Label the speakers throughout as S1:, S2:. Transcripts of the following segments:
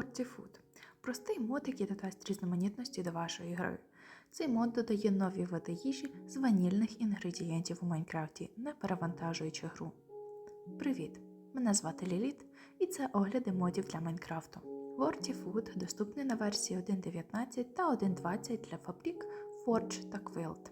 S1: Forty простий мод, який додасть різноманітності до вашої гри. Цей мод додає нові види їжі з ванільних інгредієнтів у Майнкрафті, не перевантажуючи гру. Привіт! Мене звати Ліліт, і це огляди модів для Майнкрафту. Wordy Food доступний на версії 1.19 та 1.20 для фабрик Forge та Quilt.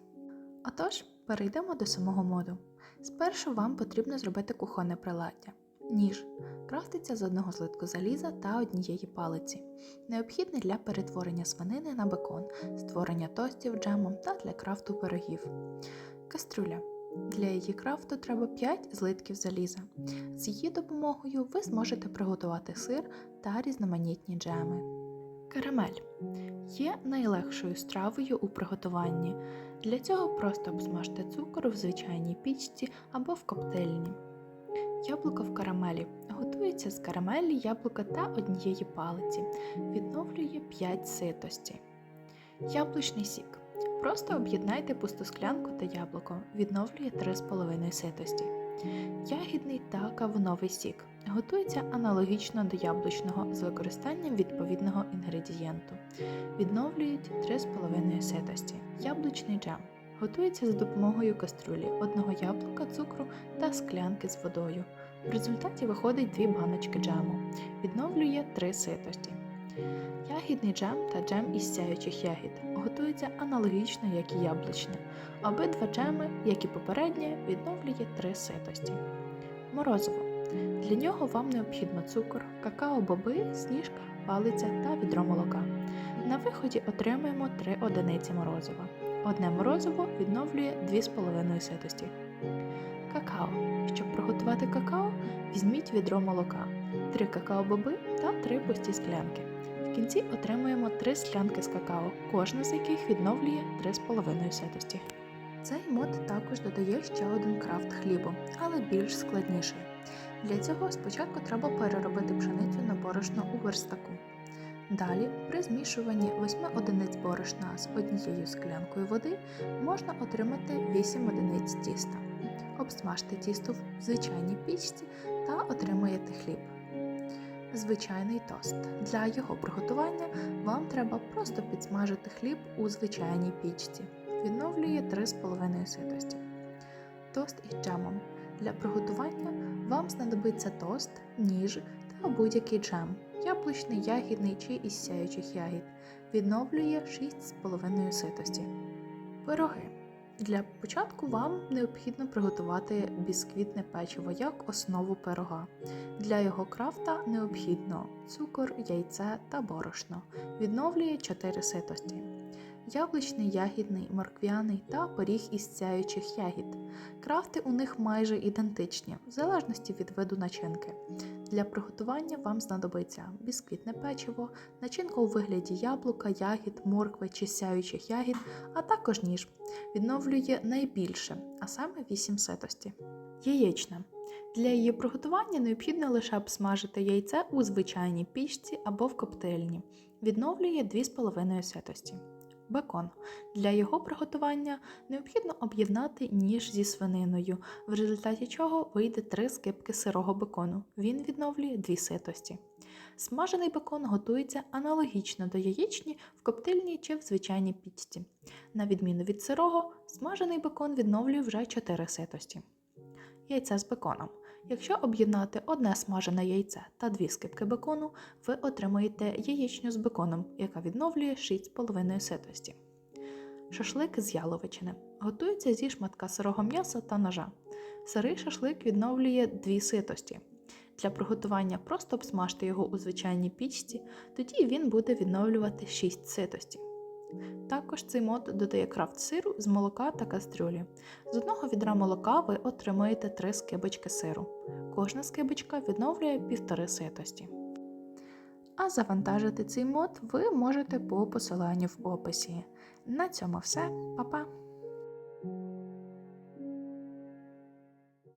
S1: Отож, перейдемо до самого моду. Спершу вам потрібно зробити кухонне приладдя. Ніж крафтиться з одного злитку заліза та однієї палиці, необхідний для перетворення свинини на бекон, створення тостів джемом та для крафту пирогів. Кастрюля. Для її крафту треба 5 злитків заліза. З її допомогою ви зможете приготувати сир та різноманітні джеми. Карамель є найлегшою стравою у приготуванні. Для цього просто обсмажте цукор в звичайній пічці або в коптильні. Яблуко в карамелі готується з карамелі, яблука та однієї палиці. Відновлює 5 ситості. Яблучний сік. Просто об'єднайте пусту склянку та яблуко. Відновлює 3,5 ситості. Ягідний та кавуновий сік. Готується аналогічно до яблучного з використанням відповідного інгредієнту. Відновлюють 3,5 ситості. Яблучний джем. Готується за допомогою каструлі, одного яблука, цукру та склянки з водою. В результаті виходить дві баночки джему. Відновлює три ситості. Ягідний джем та джем із сяючих ягід готуються аналогічно, як і яблучне. Обидва джеми, як і попереднє, відновлює три ситості. Морозиво. Для нього вам необхідно цукор, какао-боби, сніжка, палиця та відро молока. На виході отримуємо 3 одиниці морозива. Одне морозиво відновлює 2,5 ситості. Какао. Щоб приготувати какао, візьміть відро молока, 3 какао-боби та 3 пусті склянки. В кінці отримуємо 3 склянки з какао, кожна з яких відновлює 3,5 ситості. Цей мод також додає ще один крафт хлібу, але більш складніший. Для цього спочатку треба переробити пшеницю на борошно у верстаку. Далі, при змішуванні 8 одиниць борошна з однією склянкою води можна отримати 8 одиниць тіста. Обсмажте тісто в звичайній пічці та отримуєте хліб. Звичайний тост. Для його приготування вам треба просто підсмажити хліб у звичайній пічці. Відновлює 3,5 ситості. Тост із джемом. Для приготування вам знадобиться тост, ніж та будь-який джем, яблучний, ягідний чи із сяючих ягід. Відновлює 6,5 ситості. Пироги. Для початку вам необхідно приготувати бісквітне печиво як основу пирога. Для його крафта необхідно цукор, яйце та борошно. Відновлює 4 ситості. Яблучний, ягідний, морквяний та поріг із сяючих ягід. Крафти у них майже ідентичні, в залежності від виду начинки. Для приготування вам знадобиться бісквітне печиво, начинка у вигляді яблука, ягід, моркви чи сяючих ягід, а також ніж. Відновлює найбільше, а саме 8 ситості. Яєчна. Для її приготування необхідно лише обсмажити яйце у звичайній пічці або в коптильні. Відновлює 2,5 ситості. Бекон. Для його приготування необхідно об'єднати ніж зі свининою, в результаті чого вийде 3 скипки сирого бекону. Він відновлює 2 ситості. Смажений бекон готується аналогічно до яєчні в коптильні чи в звичайній пічці. На відміну від сирого, смажений бекон відновлює вже 4 ситості. Яйце з беконом. Якщо об'єднати одне смажене яйце та дві скипки бекону, ви отримаєте яєчню з беконом, яка відновлює 6,5 ситості. Шашлик з яловичини. Готується зі шматка сирого м'яса та ножа. Сирий шашлик відновлює 2 ситості. Для приготування просто обсмажте його у звичайній пічці, тоді він буде відновлювати 6 ситості. Також цей мод додає крафт сиру з молока та кастрюлі. З одного відра молока ви отримаєте 3 скибочки сиру. Кожна скибочка відновлює півтори ситості. А завантажити цей мод ви можете по посиланню в описі. На цьому все, Па-па!